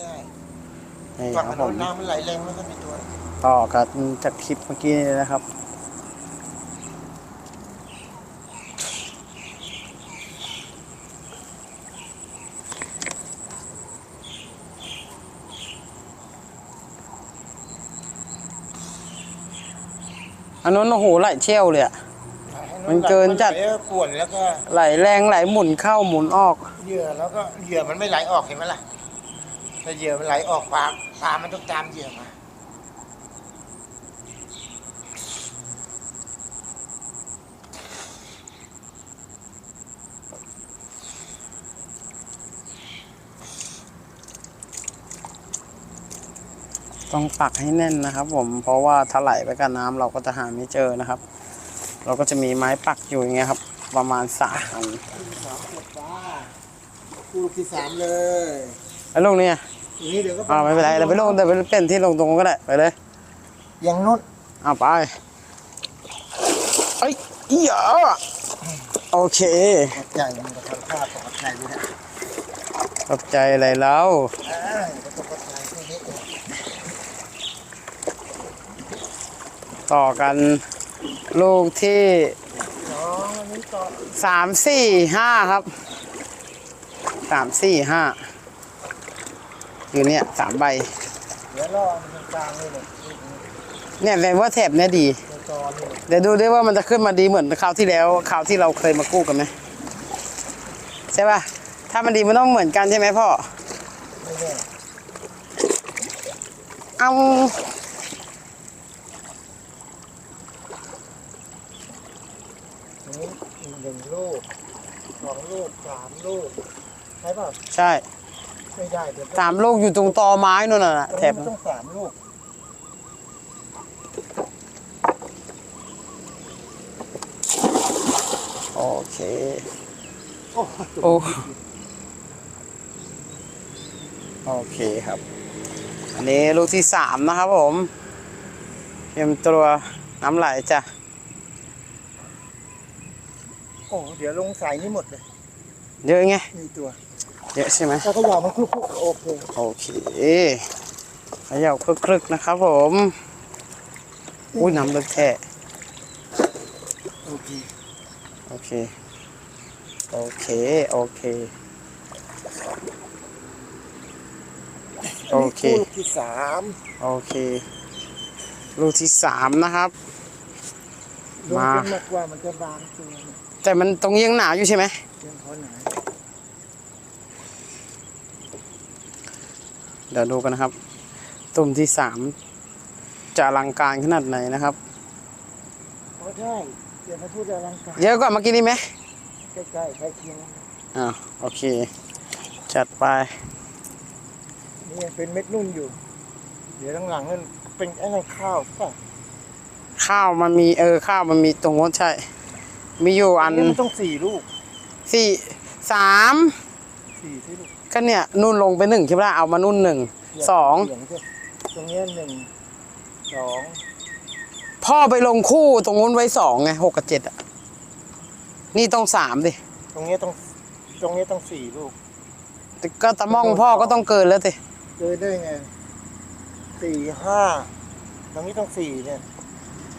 ใช่นี่ฝั่งครับโน้ผนมน้ำมันไหลแรงแล้วก็มีตัวต่อกันจากคลิปเมื่อกี้นี่นะครับ อันนั้นโอ้โหไหลเชี่ยวเลยอะ มันเกินจัด ไหลป่วนแล้วก็ไหลแรงไหลหมุนเข้าหมุนออก เหยื่อแล้วก็เหยื่อมันไม่ไหลออกเห็นไหมล่ะ ถ้าเหยื่อมันไหลออกปลาปลามันต้องตามเหยื่อมาต้องปักให้แน่นนะครับ ผมเพราะว่าถ้าไหลไปกับน้ำเราก็จะหาไม่เจอนะครับ เราก็จะมีไม้ปักอยู่อย่างเงี้ยครับ ประมาณสามอันสามขวดปลาคู่ที่สามเลยแล้วลงเนี่ย ทีนี้เดี๋ยวก็อ่าไม่เป็นไรเดี๋ยวไปลงเดี๋ยวไปเป็นที่ลงตรงนู้นก็ได้ไปเลยยังนุ่นเอาไปเอ้ยอีหยาโอเคขอบใจมันก็ทำท่าขอบใจด้วยนะขอบใจอะไรแล้วอ่าก็ต้องขอบใจแค่นี้เองต่อกันลูกที่สองอันนี้ต่อสามสี่ห้าครับสามสี่ห้า อยู่เนี่ยสามใบเดี๋ยวรอมันกลางเลยเนี่ยนี่เนี่ยแปลว่าแถบเนี่ยดีตัวจอนี่เดี๋ยวดูด้วยว่ามันจะขึ้นมาดีเหมือนคราวที่แล้วคราวที่เราเคยมากู้กันไหมใช่ป่ะถ้ามันดีมันต้องเหมือนกันใช่ไหมพ่อไม่แน่เอาอันนี้หนึ่งลูกสองลูกสามลูกใช่ป่ะใช่ ไม่ได้เดี๋ยวสามลูกอยู่ตรงตอไม้นู่นน่ะตรงแถนี้บมันต้องสามลูกโอเค โอ้โอ้โอเคครับ อันนี้ลูกที่สามนะครับผมเตรียมตัวน้ำไหลจ้ะ โอ้เดี๋ยวลงสายนี้หมดเลย เยอะไง มีตัว เยอะใช่ไหมถ้าก็ยาวมันคลุกๆโอเคโอเคเขย่าคลึกๆนะครับผมอุ้ยน้ำลึกแท้โอเค โอเค โอเค โอเค โอเคนี่ลูกที่สามโอเค ลูกที่สามนะครับลงมาเป็นมากกว่ามันจะบางตัวเนี่ยแต่มันตรงยังหนาวอยู่ใช่ไหมยังพอหนา เดี๋ยวดูกันนะครับ ตุ่มที่สามจะอลังการขนาดไหนนะครับพอได้เดี๋ยวมาพูดอลังการเยอะกว่าเมื่อกี้นี้ไหมใกล้ๆใกล้เคียงอ่าโอเค จัดไปนี่ยังเป็นเม็ดนุ่นอยู่ เดี๋ยวหลังๆนั่นเป็นไอ้นั่นข้าวป่ะข้าวมันมีเออข้าวมันมีตรงโน้นใช่ มีอยู่อันนี้มันต้องสี่ลูกสี่สามสี่ที่ลูก ก็เนี่ยนุ่นลงไปหนึ่งใช่ไหมเอามานุ่นหนึ่งสองเหลืองใช่ตรงเนี้ยหนึ่งสองพ่อไปลงคู่ตรงนู้นไว้สองไงหกกับเจ็ดอะนี่ต้องสามดิตรงเนี้ยต้องตรงเนี้ยต้องสี่ลูก แต่ก็ตะม่องพ่อก็ต้องเกินแล้วสิเจอได้ไงสี่ห้าตรงนี้ต้องสี่เนี่ย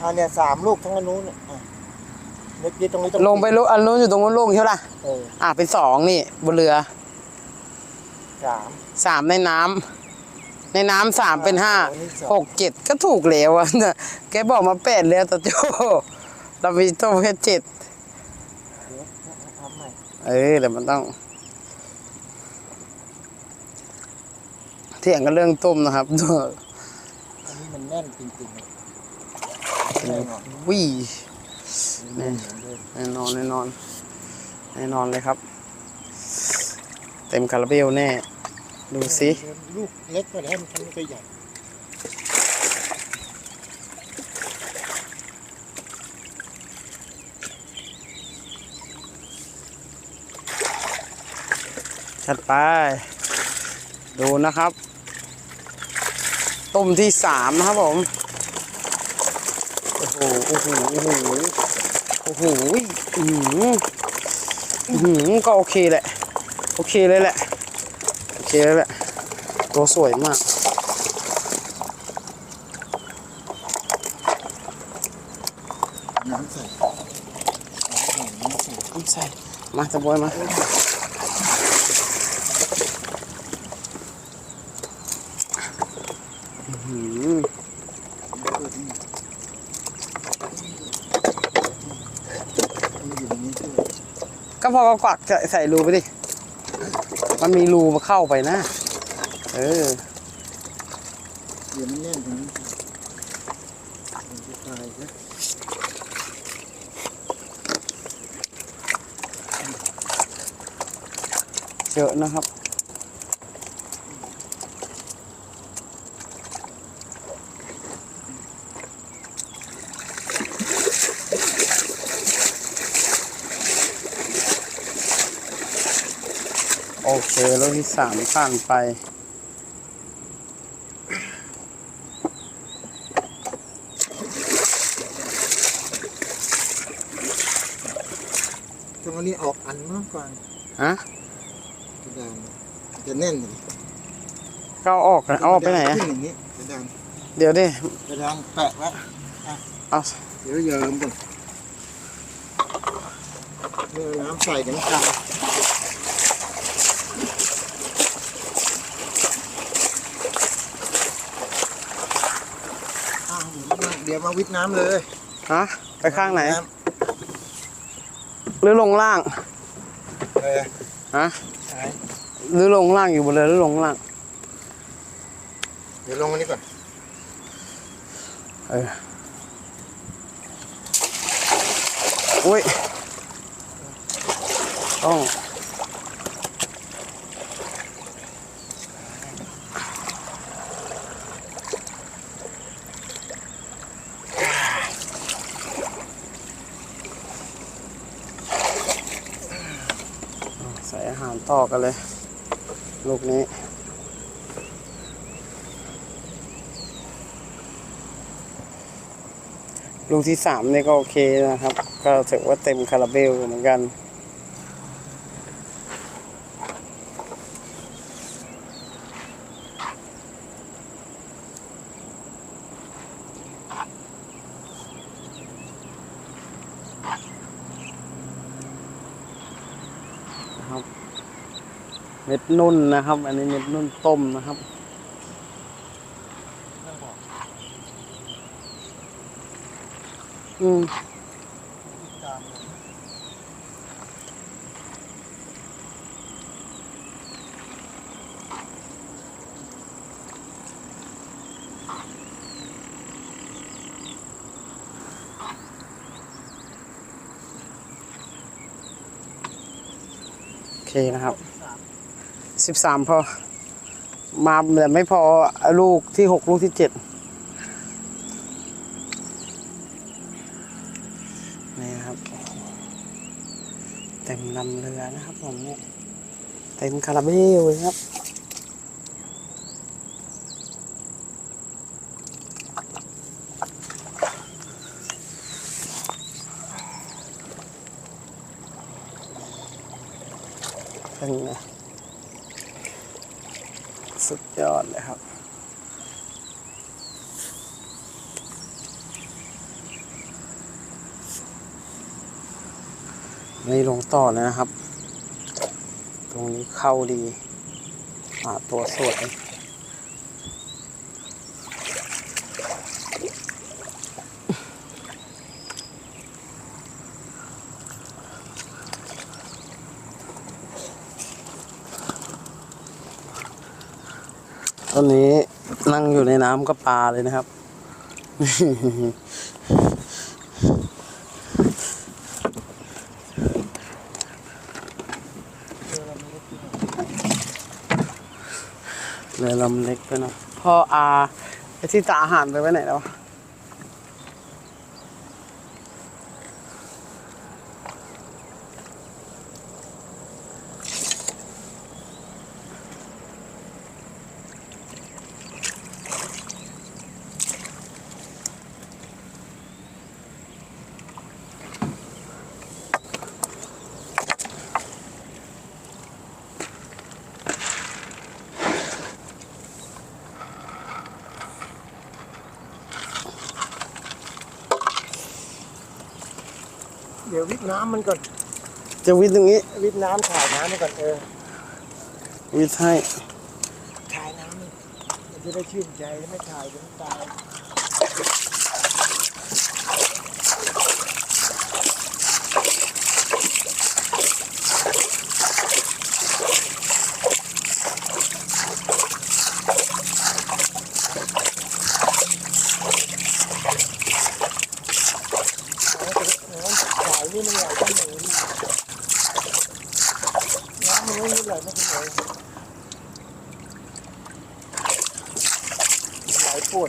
อันเนี้ยสามลูกทั้งอันนู้นเนี่ยอะเมื่อกี้ตรงนี้ต้องลงไปลุอันนู้นอยู่ตรงนู้นลงใช่ไหมล่ะเออ อะเป็นสองนี่บนเรือ สามสามในน้ำในน้ำสามเป็นห้าอันนี้สองหกเจ็ดก็ถูกแล้วอะเนี่ยแกบอกมาแปดแล้วตะโจเรามีต้องแค่เจ็ดเดี๋ยวทำใหม่เออแต่มันต้อง เถียงกันเรื่องต้มนะครับอันนี้มันแน่นจริงๆเลยแน่นอนวิแน่นเหมือนเดิมแน่นอนแน่นอนแน่นอนเลยครับ เต็มคาราเบลแน่ ดูสิลูกเล็กกว่าแล้วมันทำตัวใหญ่ชัดไป ดูนะครับ ต้มที่สามนะครับผม โอ้โห โอ้โห โอ้โห โอ้โหอือหืออือหือก็โอเคแหละ โอเคเลยแหละโอ เคเลยแหละ ตัวสวยมาก น้ำใส่น้ำใส่น้ำใส่ มาจะบอยมาก็พอก็กวักใสใส่รูไปดิ มันมีรูมาเข้าไปนะ เออเดี๋ยวมันแน่นตรงนี้มันจะตายนะเยอะนะครับ โอเครถที่ สามผ่านไป ตรงนี้ออกอันมากกว่าฮะกระดานจะแน่นเลยก็เอาออกกันเอาออกไปไหนอะขึ้นอย่างนี้กระดานเดี๋ยวดิกระดานแปะไว้เอาเดี๋ยวเยิ้มก่อนเมื่อน้ำใส่เดี๋ยวมันกันอ้าวเดี๋ ยวมาวิทน้ำเลยฮะไปข้างไหน น้หรือลงล่างำเออฮะไหนหรือลงล่างอยู่บนเรือหรือลงล่าง เดี๋ยวลงมานี่ก่อนเอออุ้ย ต้อง ใส่ อาหารต่อกันเลย ลูกนี้ลูกที่สามนี่ก็โอเคนะครับ ก็ถือว่าเต็มคาราเบลเหมือนกัน นะครับ เม็ด นุ่นนะครับ อันนี้เม็ดนุ่นต้มนะครับอืมโอเคนะครับ สิบสามพอ มาแต่ไม่พอลูกที่หกลูกที่เจ็ดนี่ครับ เต็มลำเรือนะครับผมเนี่ยเต็มคาราเบลเลยครับ เป็นไงสุดยอดเลยครับ นี่ลงต่อเลยนะครับ ตรงนี้เข้าดีอ่าตัวสวยตอนนี้นั่งอยู่ในน้ำก็ปลาเลยนะครับ เรือลำเล็กไปหน่อยพ่ออาไอที่ตาอาหารไปไว้ไหนแล้ว เดี๋ยววิทน้ำมันก่อน จะวิทย์ตรงนี้ วิทน้ำถ่ายน้ำมันก่อนเออ วิทย์ให้ถ่ายน้ำมันมันจะได้ชื่นใจไม่ถ่ายจนตาย สายนี่มันไหลขึ้นเลยน้ำมันไม่ไหลมาถึงเลย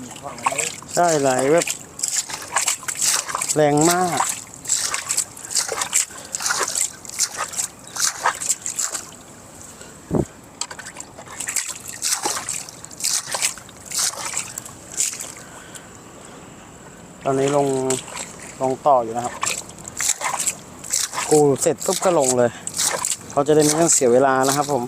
นฝั่งนี้ใช่ไหลแบบแรงมาก ตอนนี้ลงลงต่ออยู่นะครับ กูเสร็จปุ๊บก็ลงเลย เขาจะได้ไม่ต้องเสียเวลานะครับผม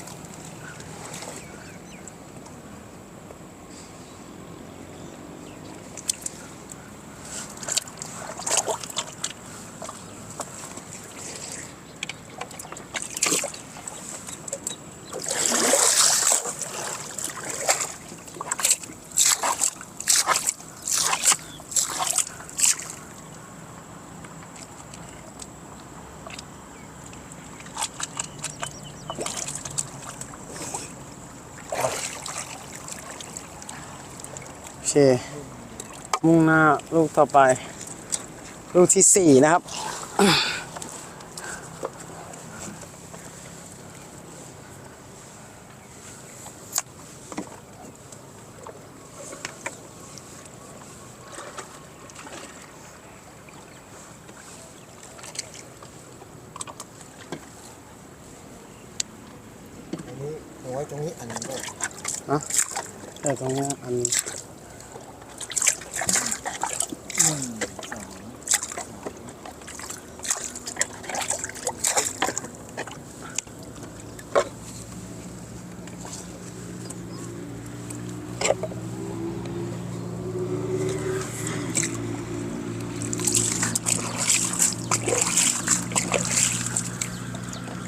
เคมุ่งหน้าลูกต่อไป ลูกที่สี่นะครับ อันนี้เอาไว้ตรงนี้อันนี้ด้วยแต่ตรงเนี้ยอันหนึ่งส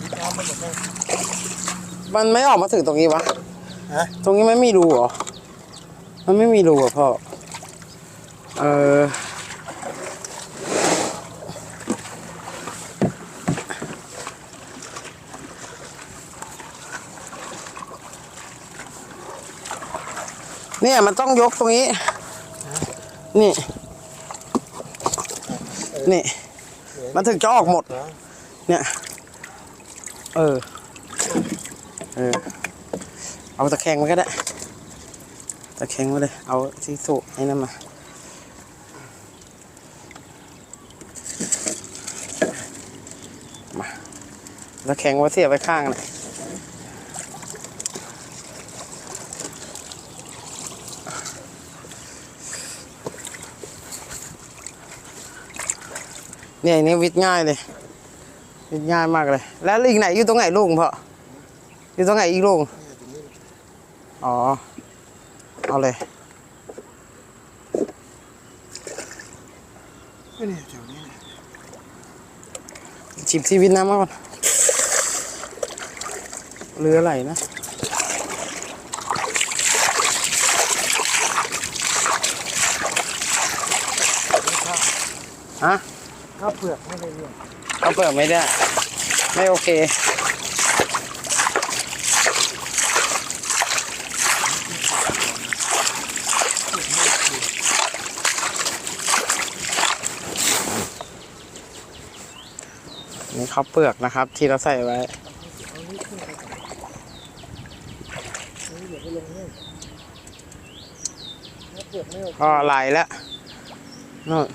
องน้ำมันหมดเลย มันไม่ออกมาถึงตรงนี้วะ ฮะ ตรงนี้ไม่มีรูเหรอ มันไม่มีรูอะพ่อ เออ เนี่ยมันต้องยกตรงนี้ นี่ นี่ มันถึงจะออกหมดนะเนี่ย เออ เออ เอาตะแคงมาก็ได้ ตะแคงมาเลย เอาที่สูบให้นั่นมา มาตะแคงไว้เสียบไว้ข้างเลยเนี่ยนนี้วิทง่ายเลยวิทง่ายมากเลย แล้วลิงไหนอยู่ตรงไหนลุงพ่อ อยู่ตรงไหนอีกลุงอ๋อ เอาเลยก็เนี่ยแถวนี้แหละชิมชีวิตน้ำมาก่อนเรืออะไรนะฮะข้าวเปลือกไม่ได้เรื่องเอาเปิดไม่ได้ ไม่โอเค ข้าวเปลือกนะครับ ที่เราใส่ไว้เอไปก่อนนี่เดี๋ยวไปลงนี่ข้าวเปลือกไม่โอเคก็ไหลแล้วนู่น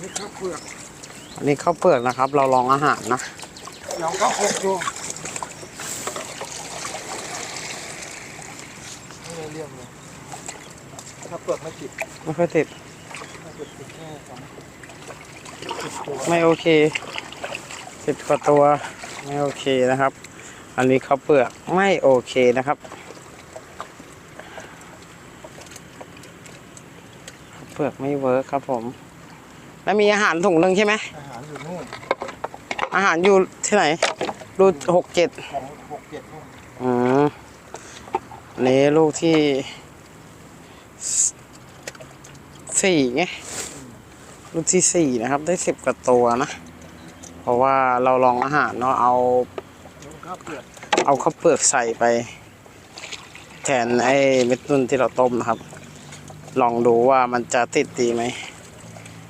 นี่ข้าวเปลือกอันนี้ข้าวเปลือกนะครับ เราลองอาหารนะลองข้าวหกดูไม่ได้เรื่องเลยข้าวเปลือกไม่ติด ไม่ค่อยติดข้าวเปลือกติดแค่สองติดตัวไม่โอเคสิบกว่าตัว ไม่โอเคนะครับ อันนี้ข้าวเปลือกไม่โอเคนะครับ เปลือกไม่เวิร์คครับผม แล้วมีอาหารถุงหนึ่งใช่ไหมอาหารอยู่นู่นอาหารอยู่ที่ไหน รูหกเจ็ดของหกเจ็ดนู่นอืมอันนี้ลูกที่ส สี่ไงลูกที่สี่นะครับ ได้สิบกว่าตัวนะ เพราะว่าเราลองอาหารเนาะเอาเอาข้าวเปลือกใส่ไปแทนไอ้เม็ดนุ่นที่เราต้มนะครับ ลองดูว่ามันจะติดดีไหม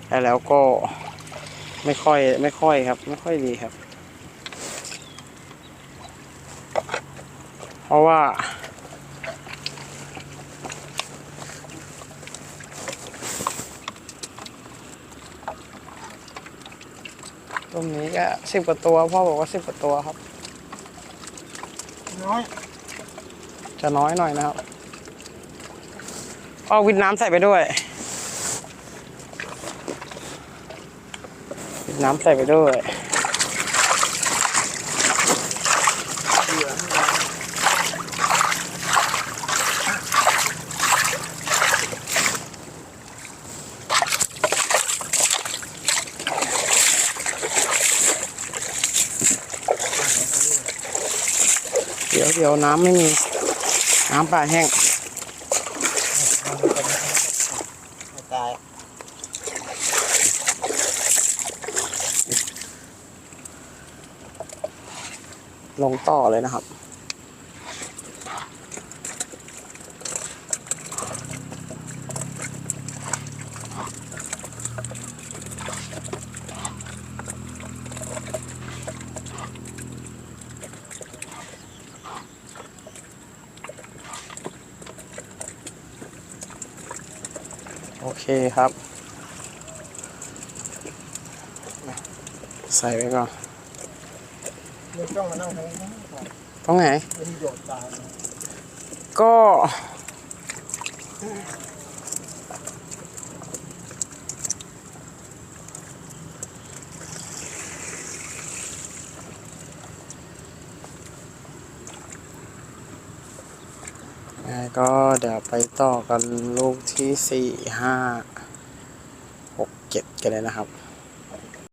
แล้วแล้วก็ไม่ค่อยไม่ค่อยครับ ไม่ค่อยดีครับ เพราะว่า ตรงนี้ก็สิบกว่าตัว พ่อบอกว่าสิบกว่าตัวครับ น้อย จะน้อยหน่อยนะครับเอาวิดน้ำใส่ไปด้วยวิดน้ำใส่ไปด้วย เดี๋ยวเดี๋ยวน้ำไม่มี น้ำปลาแห้งไม่ตายลงต่อเลยนะครับ เคครับ ใส่ไปก่อนต้องมานั่งตรงนี้ก่อนตรงไหน เป็นโดดตาก็ ยังไงก็เดี๋ยวไปต่อกันลูกที่สี่ห้าหกเจ็ดกันเลยนะครับ